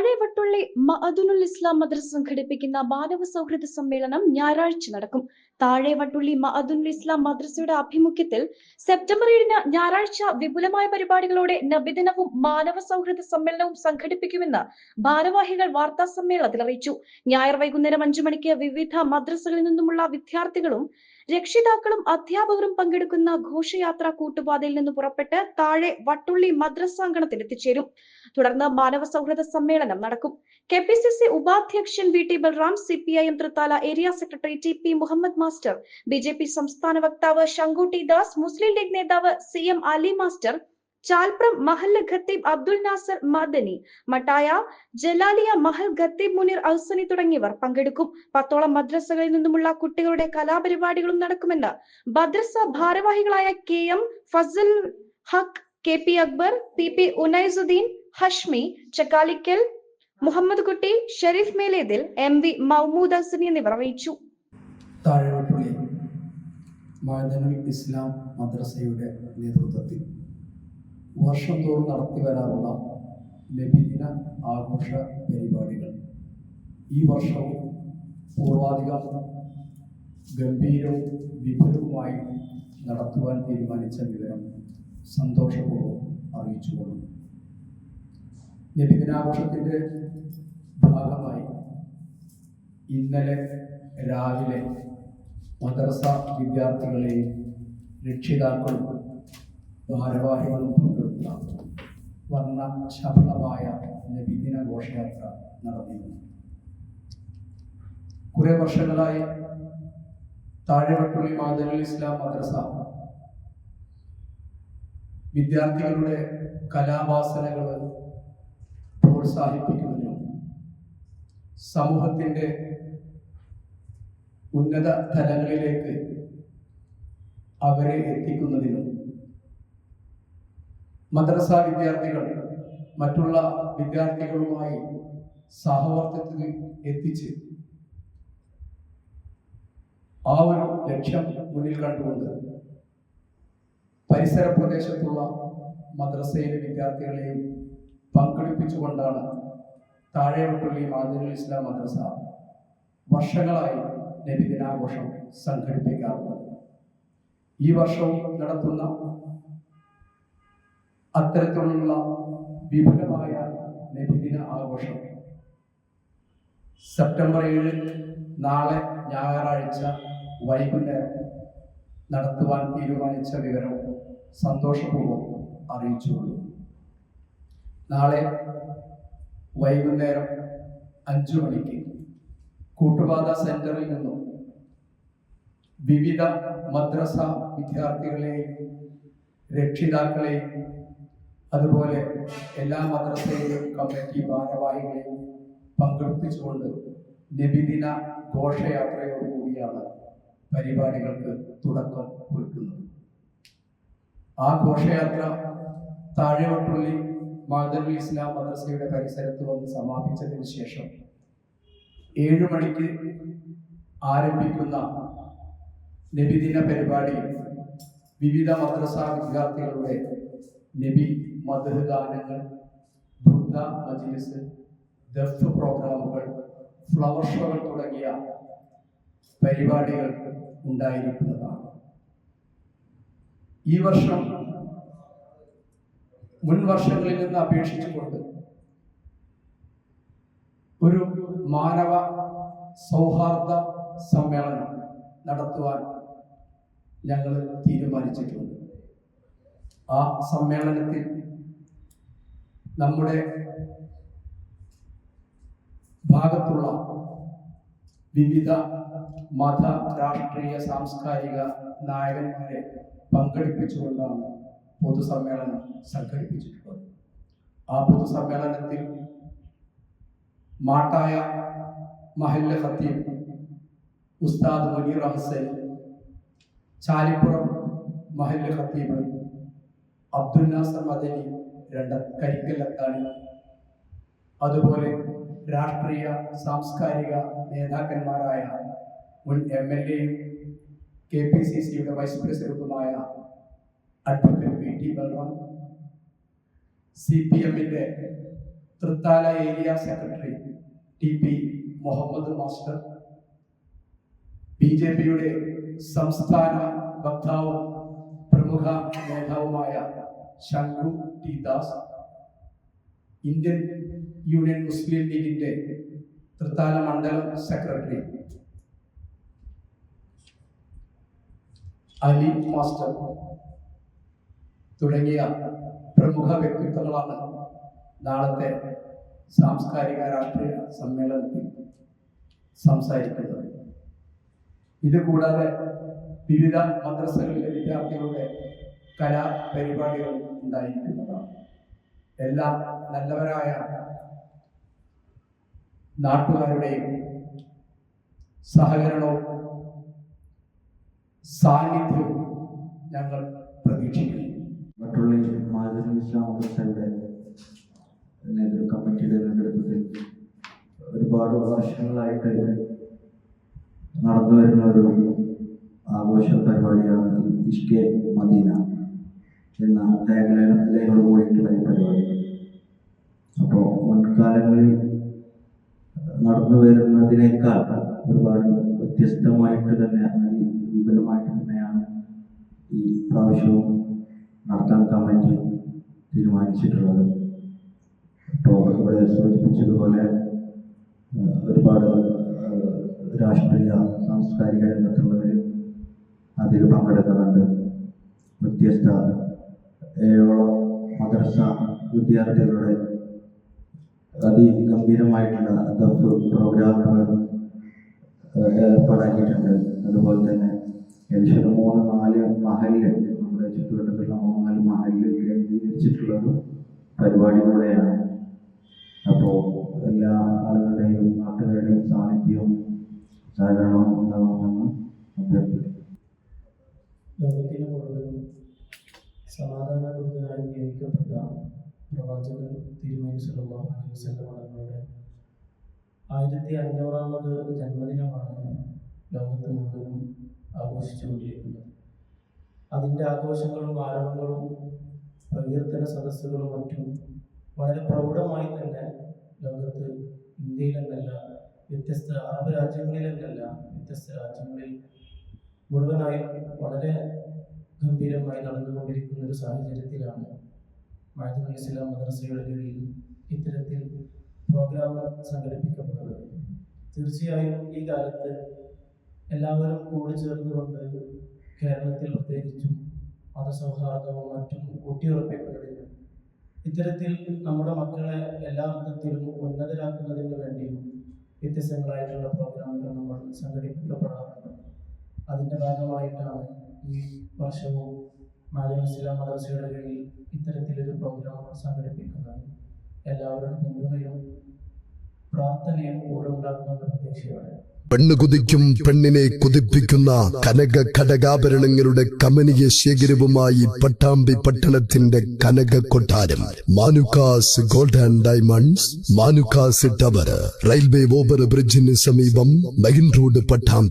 താഴെവട്ടുള്ളി മഅദുനുൽ ഇസ്ലാം മദ്രസ സംഘടിപ്പിക്കുന്ന മാനവ സൗഹൃദ സമ്മേളനം ഞായറാഴ്ച നടക്കും. താഴെവട്ടുള്ളി മഅദുനുൽ ഇസ്ലാം മദ്രസയുടെ ആഭിമുഖ്യത്തിൽ സെപ്റ്റംബർ ഏഴിന് ഞായറാഴ്ച വിപുലമായ പരിപാടികളോടെ നബിദിനവും മാനവ സൗഹൃദ സമ്മേളനവും സംഘടിപ്പിക്കുമെന്ന് ഭാരവാഹികൾ വാർത്താ സമ്മേളനത്തിൽ അറിയിച്ചു. ഞായർ വൈകുന്നേരം അഞ്ചു മണിക്ക് വിവിധ മദ്രസകളിൽ നിന്നുമുള്ള വിദ്യാർത്ഥികളും രക്ഷിതാക്കളും അധ്യാപകരും പങ്കെടുക്കുന്ന ഘോഷയാത്ര കൂട്ടുപാതയിൽ നിന്ന് പുറപ്പെട്ട് താഴെ വട്ടുള്ളി മദ്രസാങ്കണത്തിൽ എത്തിച്ചേരും തുടർന്ന് മാനവ സൗഹൃദ സമ്മേളനം നടക്കും. കെ പി സി സി ഉപാധ്യക്ഷൻ V T Balram C P I M Thrithala area secretary T P Muhammad master B J P സംസ്ഥാന വക്താവ് ശങ്കുട്ടി ദാസ് മുസ്ലിം ലീഗ് നേതാവ് C M Ali master Chalpram Mahal ഖത്തീബ് അബ്ദുൽ നാസർ മദനി മട്ടായ ജലാലിയ മഹൽ ഖത്തീബ് മുനീർ ഔസനി തുടങ്ങിയവർ പങ്കെടുക്കും. പത്തോളം മദ്രസകളിൽ നിന്നുമുള്ള കുട്ടികളുടെ കലാപരിപാടികളും നടക്കുമെന്ന് മദ്രസ ഭാരവാഹികളായ K M Fazal Haq K P Akbar P P Unaisuddin Hashmi Chakkalikkal Muhammad Kutty Sherif Melethil M V Maumood Hasani എന്നിവർ അറിയിച്ചു. ഇസ്ലാം മദ്രസയുടെ നേതൃത്വത്തിൽ വർഷം തോറും നടത്തി വരാറുള്ള നബിദിന ആഘോഷ പരിപാടികൾ. ഈ വർഷവും പൂർവാധികം ഗംഭീരവും വിപുലവുമായി നടത്തുവാൻ തീരുമാനിച്ച വിവരം സന്തോഷപൂർവം അറിയിച്ചുകൊള്ളുന്നു നബിദിനാഘോഷത്തിന്റെ ഭാഗമായി ഇന്നലെ രാവിലെ മദ്രസ വിദ്യാർത്ഥികളെയും രക്ഷിതാക്കളും ഭാരവാഹികളും പങ്കെടുത്ത വർണ ശബളമായ നബിദിന ഘോഷയാത്ര നടന്നിരുന്നു. കുറെ വർഷങ്ങളായി താഴെവട്ടുള്ളി മാതനുൽ ഇസ്ലാം മദ്രസ. വിദ്യാർത്ഥികളുടെ കലാവാസനകൾ പ്രോത്സാഹിപ്പിക്കുന്നതിനും സമൂഹത്തിന്റെ ഉന്നത തലങ്ങളിലേക്ക് അവരെ എത്തിക്കുന്നതിനും മദ്രസ വിദ്യാർത്ഥികൾ മറ്റുള്ള വിദ്യാർത്ഥികളുമായി സഹവർത്തത്തിന് എത്തിച്ച് ആ ഒരു ലക്ഷ്യം മുന്നിൽ കണ്ടുകൊണ്ട് പരിസര പ്രദേശത്തുള്ള മദ്രസയിലെ വിദ്യാർത്ഥികളെയും പങ്കെടുപ്പിച്ചുകൊണ്ടാണ് താഴെവട്ടുള്ളി മാതിരുൽ ഇസ്ലാം മദ്രസ വർഷങ്ങളായി നബിദിനാഘോഷം സംഘടിപ്പിക്കാറുള്ളത്. ഈ വർഷവും നടത്തുന്ന അത്തരത്തിലുള്ള വിപുലമായ നബിദിന ആഘോഷം. സെപ്റ്റംബർ ഏഴ് നാളെ ഞായറാഴ്ച വൈകുന്നേരം നടത്തുവാൻ തീരുമാനിച്ച വിവരം സന്തോഷപൂർവം അറിയിച്ചുകൊള്ളു. നാളെ വൈകുന്നേരം അഞ്ചു മണിക്ക് കൂട്ടുപാത സെന്ററിൽ നിന്നും വിവിധ മദ്രസ വിദ്യാർത്ഥികളെയും രക്ഷിതാക്കളെയും അതുപോലെ എല്ലാ മദ്രസയിലും കമ്മിറ്റി ഭാരവാഹികളെയും പങ്കെടുപ്പിച്ചുകൊണ്ട് നബിദിന ഘോഷയാത്രയോടുകൂടിയാണ് പരിപാടികൾക്ക് തുടക്കം കുറിക്കുന്നത്. ആ ഘോഷയാത്ര താഴെവട്ടുള്ളി മാതൃ ഇസ്ലാം മദ്രസയുടെ പരിസരത്ത് വന്ന് സമാപിച്ചതിന് ശേഷം ഏഴു മണിക്ക് ആരംഭിക്കുന്ന നബിദിന പരിപാടി വിവിധ മദ്രസ വിദ്യാർത്ഥികളുടെ നബി മധു ഗാനങ്ങൾ വൃദ്ധ മജ്ലിസ് ദഫ് പ്രോഗ്രാമുകൾ ഫ്ലവർ ഷോകൾ തുടങ്ങിയ പരിപാടികൾ ഉണ്ടായിരിക്കുന്നതാണ്. ഈ വർഷം മുൻ വർഷങ്ങളിൽ നിന്ന് അപേക്ഷിച്ചുകൊണ്ട് ഒരു മാനവ സൗഹാർദ്ദ സമ്മേളനം നടത്തുവാൻ ഞങ്ങൾ തീരുമാനിച്ചിട്ടുണ്ട്. ആ സമ്മേളനത്തിൽ നമ്മുടെ ഭാഗത്തുള്ള വിവിധ മത രാഷ്ട്രീയ സാംസ്കാരിക നായകന്മാരെ പങ്കെടുപ്പിച്ചുകൊണ്ടാണ് പൊതുസമ്മേളനം സംഘടിപ്പിച്ചിട്ടുള്ളത്. ആ പൊതുസമ്മേളനത്തിൽ മാട്ടായ മഹല്ല ഖത്തീബ് ഉസ്താദ് മുനീർ ഹസൻ ചാലിപ്പുറം മഹല്ല ഖത്തീബ് അബ്ദുൽ നാസർ മദനി രണ്ട് കരിക്കൽ അതുപോലെ രാഷ്ട്രീയ സാംസ്കാരിക നേതാക്കന്മാരായ മുൻ എം എൽ എയും കെ പി സി സിയുടെ വൈസ് പ്രസിഡന്റുമായ advocate V T Balram C P എമ്മിന്റെ Thrithala area secretary T P Muhammad master B J പിയുടെ സംസ്ഥാന വക്താവും പ്രമുഖ നേതാവുമായ ശങ്കു ടി ദാസ് ഇന്ത്യൻ യൂണിയൻ മുസ്ലിം ലീഗിന്റെ തൃത്താല മണ്ഡലം സെക്രട്ടറി. അലി മാസ്റ്റർ തുടങ്ങിയ പ്രമുഖ വ്യക്തിത്വങ്ങളാണ് നാളത്തെ സാംസ്കാരിക രാഷ്ട്രീയ സമ്മേളനത്തിൽ സംസാരിക്കുന്നത്. ഇതുകൂടാതെ വിവിധ മദ്രസകളിലെ വിദ്യാർത്ഥികളുടെ കലാപരിപാടികൾ ഉണ്ടായിരിക്കുന്നതാണ് എല്ലാ നല്ലവരായ നാട്ടുകാരുടെയും സഹകരണവും സാന്നിധ്യവും ഞങ്ങൾ പ്രതീക്ഷിക്കുന്നു. മറ്റുള്ള മാധുരി ഇസ്ലാം മദ്രസയുടെ കമ്മിറ്റിയുടെ നേതൃത്വത്തിൽ ഒരുപാട് വർഷങ്ങളായിട്ട് നടന്നു വരുന്ന ഒരു ആഘോഷ പരിപാടിയാണ് ഇഷ്കെ മദീന. എന്ന ടാഗ്ലൈനോട് കൂടിയിട്ടുള്ള ഈ പരിപാടി. അപ്പോൾ മുൻകാലങ്ങളിൽ നടന്നു വരുന്നതിനേക്കാൾ ഒരുപാട് വ്യത്യസ്തമായിട്ട് തന്നെ വിപുലമായിട്ട് തന്നെയാണ് ഈ പ്രാവശ്യവും നടത്താൻ കമ്മിറ്റി തീരുമാനിച്ചിട്ടുള്ളത്. ഇപ്പോൾ ഇവിടെ സൂചിപ്പിച്ചതുപോലെ ഒരുപാട് രാഷ്ട്രീയ സാംസ്കാരിക രംഗത്തുള്ളവർ അതിൽ പങ്കെടുക്കുന്നുണ്ട്. വ്യത്യസ്ത ഏഴോളം മദ്രസ വിദ്യാർത്ഥികളുടെ അതിഗംഭീരമായിട്ടുള്ള ദഫ് പ്രോഗ്രാമുകൾ ഏർപ്പാടാക്കിയിട്ടുണ്ട്. അതുപോലെ തന്നെ ഏകദേശം മൂന്ന് നാല് മഹൽ നമ്മുടെ ചുറ്റുവട്ടത്തുള്ള മൂന്ന് നാല് മഹൽ കേന്ദ്രീകരിച്ചിട്ടുള്ള ഒരു പരിപാടി കൂടെയാണ് അപ്പോൾ എല്ലാ ആളുകളുടെയും നാട്ടുകാരുടെയും സാന്നിധ്യവും സഹകരണവും ഉണ്ടാകുമെന്ന് അഭ്യർത്ഥിക്കുന്നു. ലോകത്തിന് മുഴുവൻ സമാധാന നിയോഗിക്കപ്പെട്ട പ്രവാചകൻ തിരുമേനി അലൈഹി ആയിരത്തി അഞ്ഞൂറാമത് ജന്മദിനമാണ് ലോകത്ത് മുഴുവനും ആഘോഷിച്ചുകൊണ്ടിരിക്കുന്നത് അതിന്റെ ആഘോഷങ്ങളും ആരവങ്ങളും പ്രകീർത്തന സദസ്സുകളും മറ്റും വളരെ പ്രൗഢമായി തന്നെ ലോകത്ത് ഇന്ത്യയിലെന്നല്ല വ്യത്യസ്ത അറബ് രാജ്യങ്ങളിലെന്നല്ല വ്യത്യസ്ത രാജ്യങ്ങളിൽ മുഴുവനായും വളരെ ഗംഭീരമായി നടന്നുകൊണ്ടിരിക്കുന്ന ഒരു സാഹചര്യത്തിലാണ് മാജുൽ ഇസ്ലാം മദ്രസയുടെ കീഴിൽ ഇത്തരത്തിൽ പ്രോഗ്രാം സംഘടിപ്പിക്കപ്പെടുന്നത്. തീർച്ചയായും ഈ കാലത്ത് എല്ലാവരും കൂടി ചേർന്നുകൊണ്ട് കേരളത്തിൽ പ്രത്യേകിച്ചും മതസൗഹാർദ്ദവും മറ്റും ഊട്ടിയുറപ്പിക്കുന്നതിനും ഇത്തരത്തിൽ നമ്മുടെ മക്കളെ എല്ലാ അർത്ഥത്തിലും ഉന്നതരാക്കുന്നതിന് വേണ്ടിയും വ്യത്യസ്തങ്ങളായിട്ടുള്ള പ്രോഗ്രാമുകൾ നമ്മൾ സംഘടിപ്പിക്കപ്പെടാറുണ്ട്. അതിന്റെ ഭാഗമായിട്ടാണ് ഈ വർഷവും മാലിമസ്ല മദർസയുടെ കീഴിൽ ഇത്തരത്തിലൊരു പ്രോഗ്രാം സംഘടിപ്പിക്കുന്നത്. എല്ലാവരുടെ പിന്തുണയും പ്രാർത്ഥനയും കൂടെ ഉണ്ടാക്കുമെന്ന പ്രതീക്ഷയോടെ. പെണ്ണ് കുതിക്കും പെണ്ണിനെ കുതിപ്പിക്കുന്ന കനക ഘടകാഭരണങ്ങളുടെ കമനീയ ശേഖരവുമായി പട്ടാമ്പി പട്ടണത്തിന്റെ കനക കൊട്ടാരം. Manukkas gold and diamonds Manukkas tower railway over ബ്രിഡ്ജിന് സമീപം മെയിൻ റോഡ് പട്ടാമ്പി.